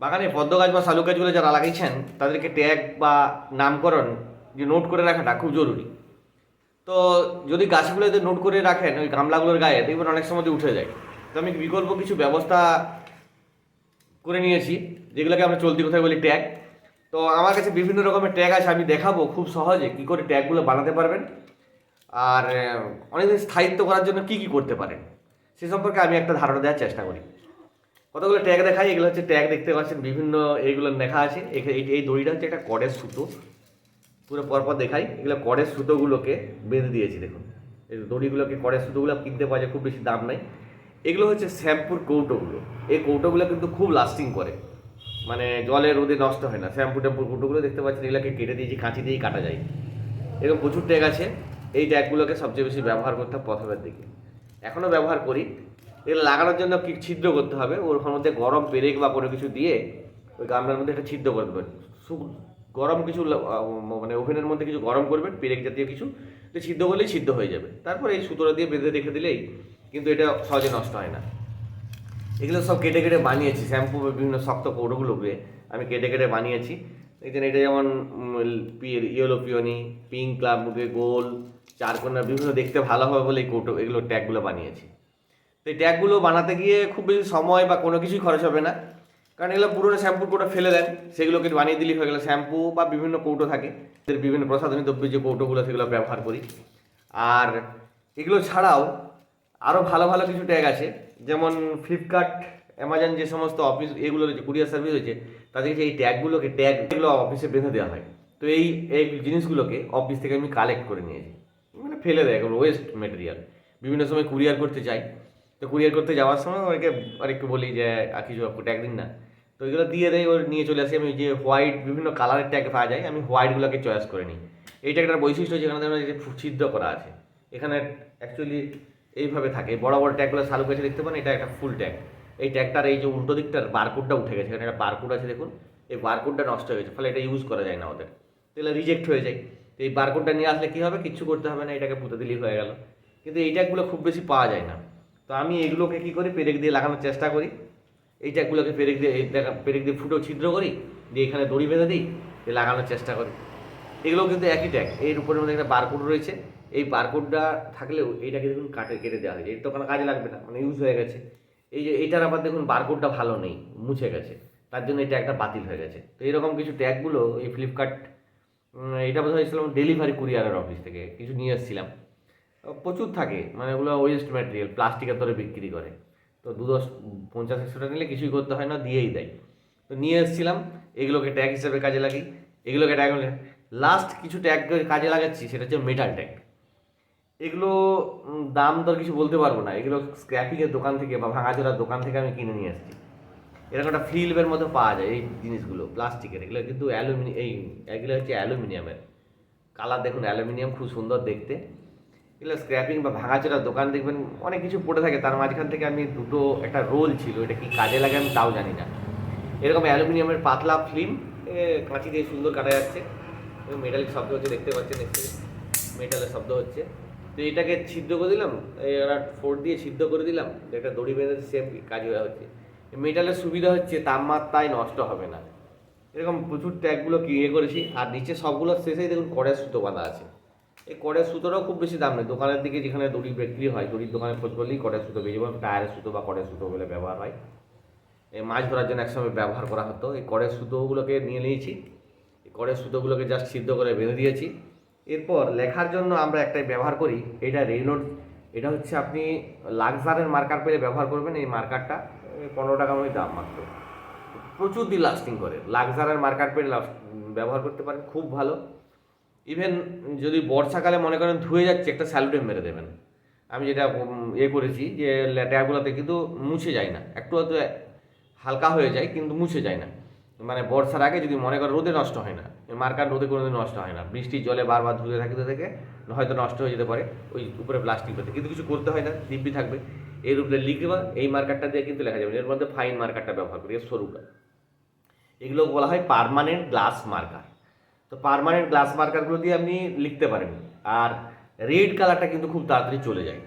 বাগানে পদ্ম গাছ বা শালু গাছগুলো যারা লাগিয়েছেন, তাদেরকে ট্যাগ বা নামকরণ যে নোট করে রাখাটা খুব জরুরি। তো যদি গাছগুলোতে নোট করে রাখেন, ওই গামলাগুলোর গায়ে, দেখবেন অনেক সময় উঠে যায়। তো আমি বিকল্প কিছু ব্যবস্থা করে নিয়েছি, যেগুলোকে আমরা চলতি কথায় বলি ট্যাগ। তো আমার কাছে বিভিন্ন রকমের ট্যাগ আছে, আমি দেখাবো খুব সহজে কী করে ট্যাগগুলো বানাতে পারবেন। আর অনেকদিন স্থায়িত্ব করার জন্য কী কী করতে পারেন, সে সম্পর্কে আমি একটা ধারণা দেওয়ার চেষ্টা করি। কতগুলো ট্যাগ দেখাই? এগুলো হচ্ছে ট্যাগ দেখতে পাচ্ছেন, বিভিন্ন এইগুলো লেখা আছে। এই দড়িটা হচ্ছে একটা কডের সুতো। পুরো পরপর দেখাই। এগুলো কডের সুতোগুলোকে বেঁধে দিয়েছি, দেখুন। এই দড়িগুলোকে কডের সুতোগুলো কিনতে পাওয়া যায়, খুব বেশি দাম নাই। এগুলো হচ্ছে শ্যাম্পুর কৌটোগুলো। এই কৌটোগুলো কিন্তু খুব লাস্টিং করে। মানে জলে রোদে নষ্ট হয় না। শ্যাম্পু ট্যাম্পুর কৌটোগুলো দেখতে পাচ্ছেন, এগুলোকে কেটে দিয়েছি, কাঁচি দিয়েই কাটা যায়। এরকম প্রচুর ট্যাগ আছে। এই ট্যাগগুলোকে সবচেয়ে বেশি ব্যবহার করতাম প্রথমের দিকে। এখনও ব্যবহার করি। এগুলো লাগানোর জন্য কি ছিদ্র করতে হবে? ওর মধ্যে গরম পেরেক বা কোনো কিছু দিয়ে ওই গামলার মধ্যে একটা ছিদ্র করে দেবেন। গরম কিছু মানে ওভেনের মধ্যে কিছু গরম করবেন, পেরেক জাতীয় কিছু। তো সিদ্ধ করলেই সিদ্ধ হয়ে যাবে। তারপর এই সুতোটা দিয়ে বেঁধে রেখে দিলেই কিন্তু এটা সহজে নষ্ট হয় না। এগুলো সব কেটে কেটে বানিয়েছি, শ্যাম্পু বিভিন্ন শক্ত কৌটোগুলোকে আমি কেটে কেটে বানিয়েছি। দেখছেন এটা যেমন ইয়েলো পিওনি, পিঙ্ক ক্লাব গোল, চারকোনা, বিভিন্ন দেখতে ভালো হবে বলে এই কৌটো, এগুলো ট্যাগগুলো বানিয়েছি। তো এই ট্যাগগুলো বানাতে গিয়ে খুব বেশি সময় বা কোনো কিছুই খরচ হবে না। কারণ এগুলো পুরোনো শ্যাম্পুর কৌটো ফেলে দেন, সেগুলোকে বানিয়ে দিলেই হয়ে গেলো শ্যাম্পু বা বিভিন্ন কৌটো থাকে। বিভিন্ন প্রসাধনী দ্রব্য যে কৌটোগুলো সেগুলো ব্যবহার করি। আর এগুলো ছাড়াও আরও ভালো ভালো কিছু ট্যাগ আছে। যেমন ফ্লিপকার্ট অ্যামাজন যে সমস্ত অফিস এগুলো রয়েছে কুরিয়ার সার্ভিস রয়েছে তাদেরকে এই ট্যাগগুলোকে ট্যাগ এগুলো অফিসে বেঁধে দেওয়া হয়। তো এই এই জিনিসগুলোকে অফিস থেকে আমি কালেক্ট করে নিয়েছি। মানে ফেলে দেয় এগুলো ওয়েস্ট মেটেরিয়াল বিভিন্ন সময় কুরিয়ার করতে চাই। তো কুরিয়ার করতে যাওয়ার সময় অনেকে অনেককে বলি যে আর কিছু ট্যাগ দিন না। তো এগুলো দিয়ে দেয় ওর নিয়ে চলে আসি। আমি যে হোয়াইট বিভিন্ন কালারের ট্যাগ পাওয়া যায়, আমি হোয়াইটগুলোকে চয়েস করে নিই। এই ট্যাগটার বৈশিষ্ট্য যেখানে যে ছিদ্র করা আছে। এখানে অ্যাকচুয়ালি এইভাবে থাকে। বড় বড় ট্যাগগুলো শালু কাছে দেখতে পান? এটা একটা ফুল ট্যাগ এই ট্যাগটার এই যে উল্টো দিকটার বারকোডটা উঠে গেছে। এখানে একটা বারকোড আছে, দেখুন। এই বারকোডটা নষ্ট হয়ে গেছে, ফলে এটা ইউজ করা যায় না ওদের। তাহলে রিজেক্ট হয়ে যায়। তো এই বারকোডটা নিয়ে আসলে কী হবে? কিচ্ছু করতে হবে না। এটাকে পুঁতে দিলেই হয়ে গেল। কিন্তু এই ট্যাগগুলো খুব বেশি পাওয়া যায় না। তো আমি এগুলোকে কী করি? পেরেক দিয়ে লাগানোর চেষ্টা করি। এই ট্যাগগুলোকে পেরেক দিয়ে পেরেক দিয়ে ফুটো ছিদ্র করি, দিয়ে এখানে দড়ি বেঁধে দিই, দিয়ে লাগানোর চেষ্টা করি। এগুলো কিন্তু একই ট্যাগ। এর উপরের মধ্যে একটা বারকোড রয়েছে। এই বারকোডটা থাকলেও এইটাকে দেখুন কাটে, কেটে দেওয়া হয়েছে এটা তো কোনো কাজে লাগবে না মানে ইউজ হয়ে গেছে। এই যে, এইটার আবার দেখুন বারকোডটা ভালো নেই, মুছে গেছে। তার জন্য এই ট্যাগটা বাতিল হয়ে গেছে। তো এরকম কিছু ট্যাগগুলো এই ফ্লিপকার্ট এটা বোধ হয়েছিলাম ডেলিভারি কুরিয়ারের অফিস থেকে, কিছু নিয়ে এসেছিলাম। প্রচুর থাকে মানে ওগুলো ওয়েস্ট ম্যাটেরিয়াল প্লাস্টিকের দরে বিক্রি করে। তো দু দশ পঞ্চাশ একশোটা নিলে কিছুই করতে হয় না, দিয়েই দেয়। তো নিয়ে এসেছিলাম, এগুলোকে ট্যাগ হিসেবে কাজে লাগি এগুলোকে ট্যাগ লাস্ট কিছু ট্যাগ কাজে লাগাচ্ছি, সেটা হচ্ছে মেটাল ট্যাগ এগুলো দাম দর কিছু বলতে পারব না, এগুলো স্ক্র্যাপিংয়ের দোকান থেকে বা ভাঙাচোরার দোকান থেকে আমি কিনে নিয়ে এসেছি। এরকম একটা ফিল্মের মধ্যে পাওয়া যায় এই জিনিসগুলো প্লাস্টিকের এগুলো কিন্তু অ্যালুমিনি, এই, এগুলো হচ্ছে অ্যালুমিনিয়ামের। কালার দেখুন, অ্যালুমিনিয়াম খুব সুন্দর দেখতে। এগুলো স্ক্র্যাপিং বা ভাঙাচোরার দোকান দেখবেন অনেক কিছু পড়ে থাকে। তার মাঝখান থেকে আমি দুটো একটা রোল ছিল, এটা কি কাজে লাগে আমি তাও জানি না। এরকম অ্যালুমিনিয়ামের পাতলা ফিল্ম কাঁচি দিয়ে সুন্দর কাটা যাচ্ছে। এবং মেটালিক শব্দ হচ্ছে, দেখতে পাচ্ছেন মেটালের শব্দ হচ্ছে। তো এটাকে ছিদ্র করে দিলাম এরা ফোর দিয়ে ছিদ্র করে দিলাম, একটা দড়ি বেঁধে সেম কাজ হয়ে হচ্ছে মেটালের সুবিধা হচ্ছে, তাপমাত্রায় নষ্ট হবে না। এরকম প্রচুর ট্যাগগুলো ইয়ে করেছি, আর নিচে সবগুলো শেষেই দেখুন কড়ের সুতো বাঁধা আছে। এই কড়ের সুতোটাও খুব বেশি দাম নেই। দোকানের দিকে যেখানে দড়ি বিক্রি হয়, দড়ির দোকানে খোঁজ করলেই কড়ের সুতো পেয়ে যাবেন টায়ারের সুতো বা কড়ের সুতো বলে ব্যবহার হয়। এই মাছ ধরার জন্য একসময় ব্যবহার করা হতো। এই কড়ের সুতোগুলোকে নিয়ে নিয়েছি। এই কড়ের সুতোগুলোকে জাস্ট সিদ্ধ করে বেঁধে দিয়েছি। এরপর লেখার জন্য আমরা একটাই ব্যবহার করি। এটা রেইনোট এটা হচ্ছে আপনি লাক্সারের মার্কার পেলে ব্যবহার করবেন। এই মার্কারটা পনেরো টাকা মতো দাম মাত্র। প্রচুর দিন লাস্টিং করে। লাক্সারের মার্কার পেলে ব্যবহার করতে পারেন। খুব ভালো। ইভেন যদি বর্ষাকালে মনে করেন ধুয়ে যাচ্ছে, একটা স্যালুটেন মেরে দেবেন। আমি যেটা ইয়ে করেছি যে ট্যাগুলোতে কিন্তু মুছে যায় না। একটু হয়তো হালকা হয়ে যায়, কিন্তু মুছে যায় না। মানে বর্ষার আগে যদি মনে করেন রোদে নষ্ট হয় না, মার্কার রোদে কোনোদিন নষ্ট হয় না। বৃষ্টির জলে বারবার ধুয়ে থাকতে থেকে হয়তো নষ্ট হয়ে যেতে পারে ওই উপরে প্লাস্টিক পেতে। কিন্তু কিছু করতে হয় না, দিব্যি থাকবে। এর উপরে লিখবা এই মার্কারটা দিয়ে কিন্তু লেখা যাবে। এর মধ্যে ফাইন মার্কারটা ব্যবহার করি, এর সরুটা এগুলো বলা হয় পারমানেন্ট গ্লাস মার্কার তো পার্মানেন্ট গ্লাস মার্কারগুলো দিয়ে আপনি লিখতে পারেন। আর রেড কালারটা কিন্তু খুব তাড়াতাড়ি চলে যায়।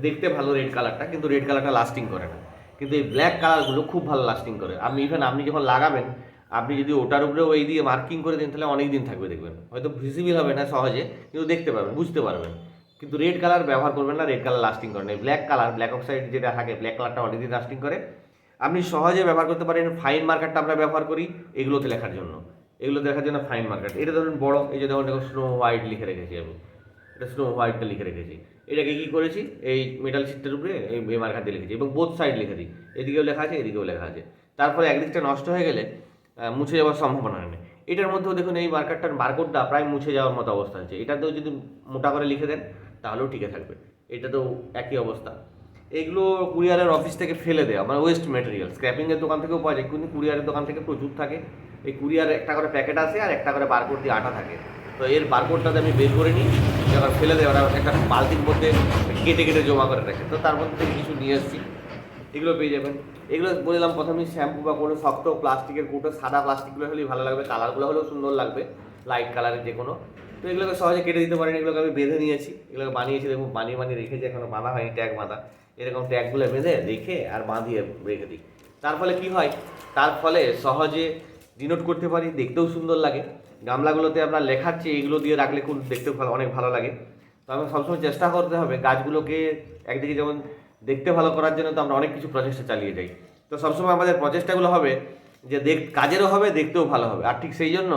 দেখতে ভালো রেড কালারটা কিন্তু রেড কালারটা লাস্টিং করে না। কিন্তু এই ব্ল্যাক কালারগুলো খুব ভালো লাস্টিং করে। আপনি ইভেন আপনি যখন লাগাবেন, আপনি যদি ওটার উপরে ওই দিয়ে মার্কিং করে দিন, তাহলে অনেক দিন থাকবে দেখবেন। হয়তো ভিজিবল হবে না সহজে, কিন্তু দেখতে পারবেন, বুঝতে পারবেন। কিন্তু রেড কালার ব্যবহার করবেন না রেড কালার লাস্টিং করে না। ব্ল্যাক কালার ব্ল্যাক অক্সাইড যেটা থাকে ব্ল্যাক কালারটা অনেক দিন লাস্টিং করে। আপনি সহজে ব্যবহার করতে পারেন ফাইন মার্কারটা আমরা ব্যবহার করি, এগুলোতে লেখার জন্য। এগুলো দেখার জন্য ফাইন মার্কার এটা ধরুন বড়, এই যে দেখুন দেখুন স্নো হোয়াইট লিখে রেখেছি আমি। এটা স্নো হোয়াইটটা লিখে রেখেছি। এটাকে কী করেছি? এই মেটাল শিটটার উপরে এই মার্কার দিয়ে লিখেছি এবং বোথ সাইড লিখে দিই। এদিকেও লেখা আছে, এদিকেও লেখা আছে। তারপরে একদিকটা নষ্ট হয়ে গেলে মুছে যাওয়ার সম্ভাবনা নেই। এটার মধ্যেও দেখুন এই মার্কারটার বারকোডটা প্রায় মুছে যাওয়ার মতো অবস্থা আছে এটাতেও যদি মোটা করে লিখে দেন, তাহলেও টিকে থাকবে। এটাতেও একই অবস্থা। এগুলো কুরিয়ারের অফিস থেকে ফেলে দেওয়া মানে ওয়েস্ট মেটেরিয়াল স্ক্র্যাপিংয়ের দোকান থেকেও পাওয়া যায়, কিন্তু কুরিয়ারের দোকান থেকে প্রচুর থাকে। এই কুরিয়ার একটা করে প্যাকেট আছে আর একটা করে বারকোড দিয়ে আটা থাকে। তো এর বারকোডটাতে আমি বের করে নিই এবার ফেলে দেয়, ওরা একটা বালতির মধ্যে কেটে কেটে জমা করে রাখে। তো তার মধ্যে কিছু নিয়ে এসেছি, এগুলো পেয়ে যাবেন। এগুলো বললাম প্রথমে শ্যাম্পু বা কোনো শক্ত প্লাস্টিকের কৌটো, সাদা প্লাস্টিকগুলো হলেই ভালো লাগবে, কালারগুলো হলেও সুন্দর লাগবে, লাইট কালারের যে কোনো। তো এগুলোকে সহজে কেটে দিতে পারেন, এগুলোকে আমি বেঁধে নিয়েছি, এগুলোকে বানিয়েছি, দেখুন, বানিয়ে বানিয়ে রেখেছি এখনও বাঁধা হয়নি ট্যাগ বাঁধা। এরকম ট্যাগগুলো বেঁধে, রেখে আর বাঁধিয়ে রেখে দিই। তার ফলে কী হয়? তার ফলে সহজে ডিনোট করতে পারি, দেখতেও সুন্দর লাগে। গামলাগুলোতে আপনার লেখার চেয়ে এগুলো দিয়ে রাখলে খুব দেখতে ভালো, অনেক ভালো লাগে। তো আমি সবসময় চেষ্টা করতে হবে, গাছগুলোকে একদিকে যেমন দেখতে ভালো করার জন্য তো আমরা অনেক কিছু প্রচেষ্টা চালিয়ে যাই। তো সবসময় আমাদের প্রচেষ্টাগুলো হবে যে দেখ, কাজেরও হবে, দেখতেও ভালো হবে। আর ঠিক সেই জন্য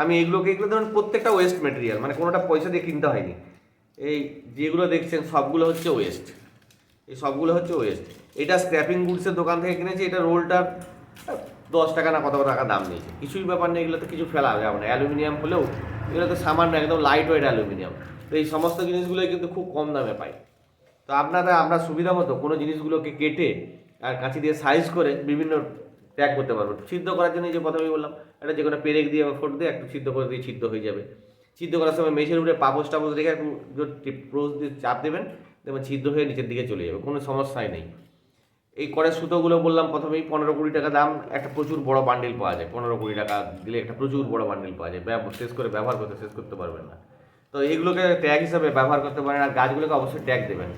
আমি এগুলোকে, এগুলো ধরুন প্রত্যেকটা ওয়েস্ট মেটেরিয়াল মানে কোনোটা পয়সা দিয়ে কিনতে হয়নি। এই যেগুলো দেখছেন, সবগুলো হচ্ছে ওয়েস্ট এই সবগুলো হচ্ছে ওয়েস্ট এটা স্ক্র্যাপিং গুডসের দোকান থেকে কিনেছি, এটা রোলটার দশ টাকা না কত টাকা দাম নিয়েছে। কিছুই ব্যাপার নেই, এগুলোতে কিছু ফেলা যাবে না। অ্যালুমিনিয়াম হলেও এগুলোতে সামান্য একদম লাইট ওয়েট অ্যালুমিনিয়াম। তো এই সমস্ত জিনিসগুলোই কিন্তু খুব কম দামে পাই। তো আপনারা, আমরা সুবিধা মতো কোনো জিনিসগুলোকে কেটে আর কাঁচি দিয়ে সাইজ করে বিভিন্ন প্যাক করতে পারব। সিদ্ধ করার জন্য যে প্রথমেই বললাম এটা যে কোনো পেরেক দিয়ে বা ফোট দিয়ে একটু সিদ্ধ করে দিয়ে সিদ্ধ হয়ে যাবে। সিদ্ধ করার সময় মেঝের উপরে পাপোস টাপোস রেখে একটু প্রোজ দিয়ে চাপ দেবেন দেখবেন সিদ্ধ হয়ে নিচের দিকে চলে যাবে, কোনো সমস্যাই নেই। এই করে সুতোগুলো বললাম, প্রথমেই পনেরো কুড়ি টাকা দাম, একটা প্রচুর বড় বান্ডিল পাওয়া যায়। পনেরো কুড়ি টাকা দিলে একটা প্রচুর বড় বান্ডিল পাওয়া যায়। শেষ করে ব্যবহার করতে, শেষ করতে পারবেন না। তো এইগুলোকে ট্যাগ হিসাবে ব্যবহার করতে পারেন আর গাছগুলোকে অবশ্যই ট্যাগ দেবেন।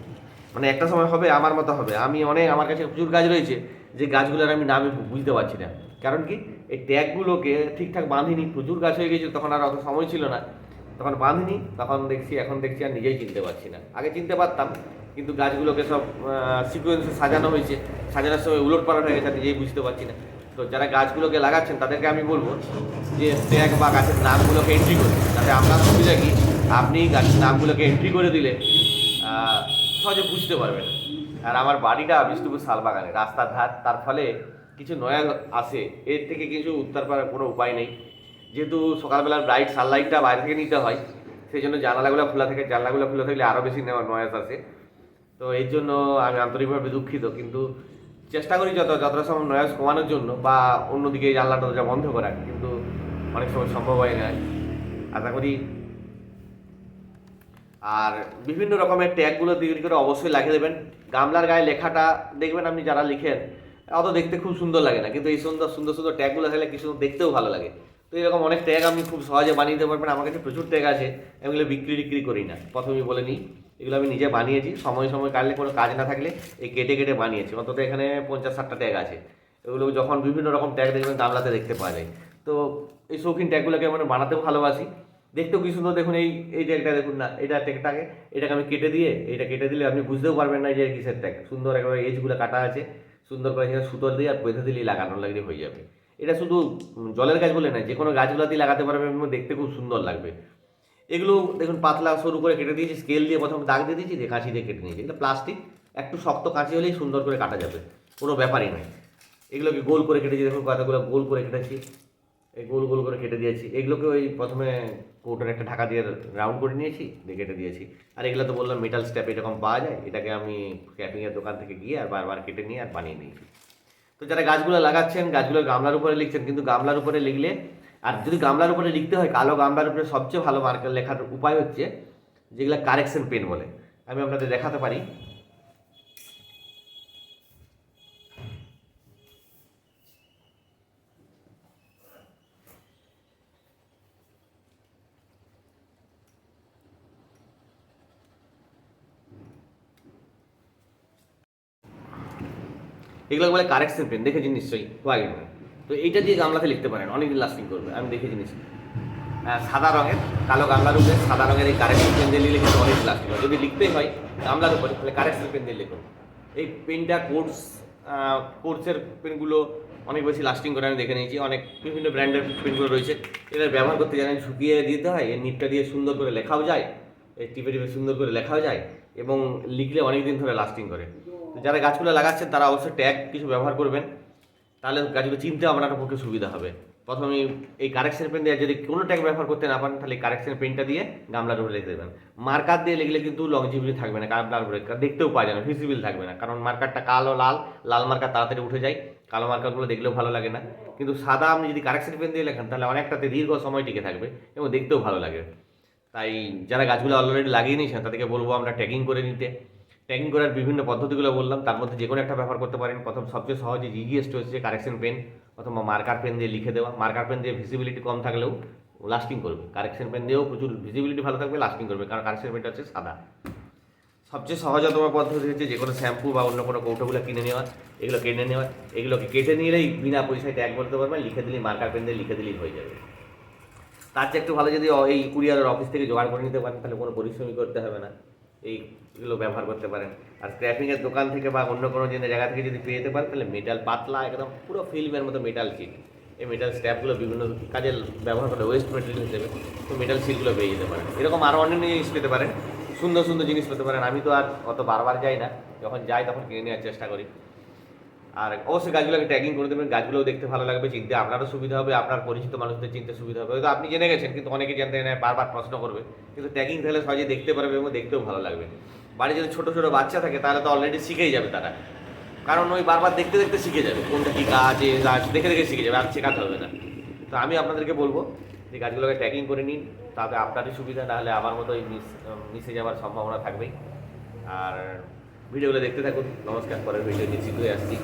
মানে একটা সময় হবে, আমার মতো হবে। আমি অনেক, আমার কাছে প্রচুর গাছ রয়েছে, যে গাছগুলোর আমি নামই বুঝতে পারছি না। কারণ কি? এই ট্যাগগুলোকে ঠিকঠাক বাঁধিনি, প্রচুর গাছ হয়ে গেছে তখন আর অত সময় ছিল না। তখন বাঁধিনি, তখন দেখছি, এখন দেখছি আর নিজেই চিনতে পারছি না। আগে চিনতে পারতাম, কিন্তু গাছগুলোকে সব সিকোয়েন্সে সাজানো হয়েছে। সাজানোর সময় উলট পালট হয়ে গেছে নিজেই বুঝতে পারছি না। তো যারা গাছগুলোকে লাগাচ্ছেন, তাদেরকে আমি বলব যে ট্যাগ বা গাছের নামগুলোকে এন্ট্রি করুন তাতে আপনার সুবিধা কি? আপনি গাছের নামগুলোকে এন্ট্রি করে দিলে সহজে বুঝতে পারবেন। আর আমার বাড়িটা বিষ্ণুপুর শালবাগানে, রাস্তার ধার। তার ফলে কিছু নয়া আসে। এর থেকে কিছু উত্তর পাওয়ার কোনো উপায় নেই। যেহেতু সকালবেলার ব্রাইট সানলাইটটা বাইরে থেকে নিতে হয়, সেই জন্য জানালাগুলো খোলা থাকে। জানলাগুলো খোলা থাকলে আরও বেশি নেওয়ার নয়েস আসে তো এই জন্য আমি আন্তরিকভাবে দুঃখিত, কিন্তু চেষ্টা করি যত যতটা সম্ভব নয়েস কমানোর জন্য বা অন্যদিকে জানলাটা দরজা বন্ধ করা, কিন্তু অনেক সময় সম্ভব হয় না। আশা করি আর বিভিন্ন রকমের ট্যাগগুলো তৈরি করে অবশ্যই লাগিয়ে দেবেন। গামলার গায়ে লেখাটা দেখবেন আপনি যারা লিখেন, অত দেখতে খুব সুন্দর লাগে না, কিন্তু এই সুন্দর সুন্দর সুন্দর ট্যাগগুলো থাকলে কিছু দেখতেও ভালো লাগে। তো এরকম অনেক ট্যাগ আপনি খুব সহজে বানিয়ে দিতে পারবেন। আমার কাছে প্রচুর ট্যাগ আছে। আমি এগুলো বিক্রি টিক্রি করি না। প্রথমেই বলে নিই, এগুলো আমি নিজে বানিয়েছি। সময় সময় কাটলে কোনো কাজ না থাকলে এই কেটে কেটে বানিয়েছি। অন্তত এখানে পঞ্চাশ ষাটটা ট্যাগ আছে। এগুলো যখন বিভিন্ন রকম ট্যাগ দেখবেন, গামলাতে দেখতে পাওয়া যায়। তো এই শৌখিন ট্যাগগুলোকে আমরা বানাতেও ভালোবাসি। দেখতেও কি সুন্দর, দেখুন এই এই ট্যাগটা দেখুন না, এটা ট্যাগটাকে এটাকে আমি কেটে দিয়ে, এটা কেটে দিলে আপনি বুঝতেও পারবেন না যে কিসের ট্যাগ সুন্দর একেবারে এজগুলো কাটা আছে। সুন্দর করে সুতো দিয়ে আর বেঁধে দিলেই লাগানো লাগলে হয়ে যাবে। এটা শুধু জলের গাছ বলে না যে কোনো গাছগুলোতেই লাগাতে পারবেন এবং দেখতে খুব সুন্দর লাগবে। এগুলো দেখুন, পাতলা, সরু করে কেটে দিয়েছি স্কেল দিয়ে প্রথম দাগ দিয়ে দিয়েছি, দিয়ে কাঁচি দিয়ে কেটে নিয়েছি। এটা প্লাস্টিক একটু শক্ত কাঁচি হলেই সুন্দর করে কাটা যাবে, কোনো ব্যাপারই নয়। এগুলোকে গোল করে কেটেছি দেখুন কতগুলো গোল করে কেটেছি। এই গোল গোল করে কেটে দিয়েছি। এগুলোকে ওই প্রথমে কৌটোর একটা ঢাকা দিয়ে রাউন্ড করে নিয়েছি, দিয়ে কেটে দিয়েছি। আর এগুলো তো বললাম মেটাল স্ট্যাপ এরকম পাওয়া যায়, এটাকে আমি ক্যাপিংয়ের দোকান থেকে গিয়ে আর বারবার কেটে নিয়ে আর বানিয়ে নিয়েছি। তো যারা গাছগুলো লাগাচ্ছেন, গাছগুলো গামলার উপরে লিখছেন, কিন্তু গামলার উপরে লিখলে, আর যদি গামলার উপরে লিখতে হয়, কালো গামলার উপরে সবচেয়ে ভালো মার্কার লেখার উপায় হচ্ছে, যেগুলো কারেকশন পেন বলে। আমি আপনাদের দেখাতে পারি। এগুলো বলে কারেকশন পেন দেখেছি নিশ্চয়ই? হোয়াইট তো এইটা দিয়ে গামলাতে লিখতে পারেন, অনেকদিন লাস্টিং করবে, আমি দেখেছি নিশ্চয়ই। সাদা রঙের, কালো গামলার উপরে সাদা রঙের এই কারেকশন পেন দিয়ে লিখে অনেক লাস্টিং হয় যদি লিখতেই হয়, গামলার উপরে, তাহলে কারেকশন পেন দিয়ে লিখুন। এই পেনটা কোর্স কোর্সের পেনগুলো অনেক বেশি লাস্টিং করে, আমি দেখে নিয়েছি। অনেক বিভিন্ন ব্র্যান্ডের পেনগুলো রয়েছে। এদের ব্যবহার করতে জানেন শুকিয়ে দিতে হয়, এর নিপটা দিয়ে সুন্দর করে লেখাও যায় এই টিপে টিপে সুন্দর করে লেখাও যায়, এবং লিখলে অনেক দিন ধরে লাস্টিং করে। যারা গাছগুলো লাগাচ্ছেন, তারা অবশ্যই ট্যাগ কিছু ব্যবহার করবেন। তাহলে গাছগুলো চিনতে আপনার পক্ষে সুবিধা হবে। প্রথমে এই কারেকশন পেন দিয়ে যদি কোনো ট্যাগ ব্যবহার করতে না পারেন, তাহলে কারেকশন পেনটা দিয়ে গামলার উপরে লিখে দেবেন। মার্কার দিয়ে লিখলে কিন্তু লংজিবিলিটি থাকবে না, গামলার উপরে। দেখতেও পাওয়া না ভিজিবল থাকবে না। কারণ মার্কারটা কালো, লাল লাল মার্কার তাড়াতাড়ি উঠে যায়। কালো মার্কারগুলো দেখলেও ভালো লাগে না। কিন্তু সাদা আপনি যদি কারেকশন পেন দিয়ে লেখেন, তাহলে অনেকটাতে দীর্ঘ সময় টিকে থাকবে এবং দেখতেও ভালো লাগে। তাই যারা গাছগুলো অলরেডি লাগিয়ে নিয়েছেন, তাদেরকে বলব আমরা ট্যাগিং করে নিতে। ট্যাগিং করার বিভিন্ন পদ্ধতিগুলো বললাম, তার মধ্যে যে কোনো একটা ব্যবহার করতে পারেন। প্রথম সবচেয়ে সহজে ইজিয়েস্ট হচ্ছে কারেকশন পেন অথবা মার্কার পেন দিয়ে লিখে দেওয়া। মার্কার পেন দিয়ে ভিজিবিলিটি কম থাকলেও লাস্টিং করবে। কারেকশন পেন দিয়েও প্রচুর ভিজিবিলিটি ভালো থাকবে লাস্টিং করবে। কারণ কারেকশন পেনটা হচ্ছে সাদা। সবচেয়ে সহজতম পদ্ধতি হচ্ছে যে কোনো শ্যাম্পু বা অন্য কোনো কৌটোগুলো কিনে নেওয়া। এগুলো কিনে নেওয়া। এগুলোকে কেটে নিলেই বিনা পয়সায় ট্যাগ বলতে পারবেন, লিখে দিলেই মার্কার পেন দিয়ে লিখে দিলেই হয়ে যাবে। তার চেয়ে একটু ভালো যদি এই কুরিয়ারের অফিস থেকে জোগাড় করে নিতে পারেন, তাহলে কোনো পরিশ্রমই করতে হবে না। এইগুলো ব্যবহার করতে পারেন। আর স্ক্র্যাপিংয়ের দোকান থেকে বা অন্য কোনো জিনিস জায়গা থেকে যদি পেয়ে যেতে পারেন, তাহলে মেটাল পাতলা, একদম পুরো ফিল্মের মতো মেটাল শিট এই মেটাল স্ট্যাপগুলো বিভিন্ন কাজে ব্যবহার করে ওয়েস্ট মেটেরিয়াল হিসেবে তো মেটাল শিটগুলো পেয়ে যেতে পারেন। এরকম আরও অন্যান্য জিনিস পেতে পারেন। সুন্দর সুন্দর জিনিস পেতে পারেন। আমি তো আর অত বারবার যাই না। যখন যাই তখন কিনে নেওয়ার চেষ্টা করি। আর অবশ্যই গাছগুলোকে ট্যাগিং করে দেবেন, গাছগুলোও দেখতে ভালো লাগবে, চিনতে আপনারও সুবিধা হবে, আপনার পরিচিত মানুষদের চিনতে সুবিধা হবে। হয়তো আপনি জেনে গেছেন, কিন্তু অনেকে জানতে না, বারবার প্রশ্ন করবে। কিন্তু ট্যাগিং তাহলে সহজে দেখতে পারবে এবং দেখতেও ভালো লাগবে। বাড়ি যদি ছোটো ছোটো বাচ্চা থাকে, তাহলে তো অলরেডি শিখেই যাবে তারা। কারণ ওই বারবার দেখতে দেখতে শিখে যাবে। কোনটা কী গাছ, এ গাছ, দেখে দেখে শিখে যাবে, আর শেখাতে হবে না। তো আমি আপনাদেরকে বলব যে গাছগুলোকে ট্যাগিং করে নিন, তাতে আপনারই সুবিধা, নাহলে আমার মতো মিস মিশে যাওয়ার সম্ভাবনা থাকবেই। আর ভিডিওগুলো দেখতে থাকুন। নমস্কার পরের ভিডিও নিয়ে শীঘ্রই আসছি।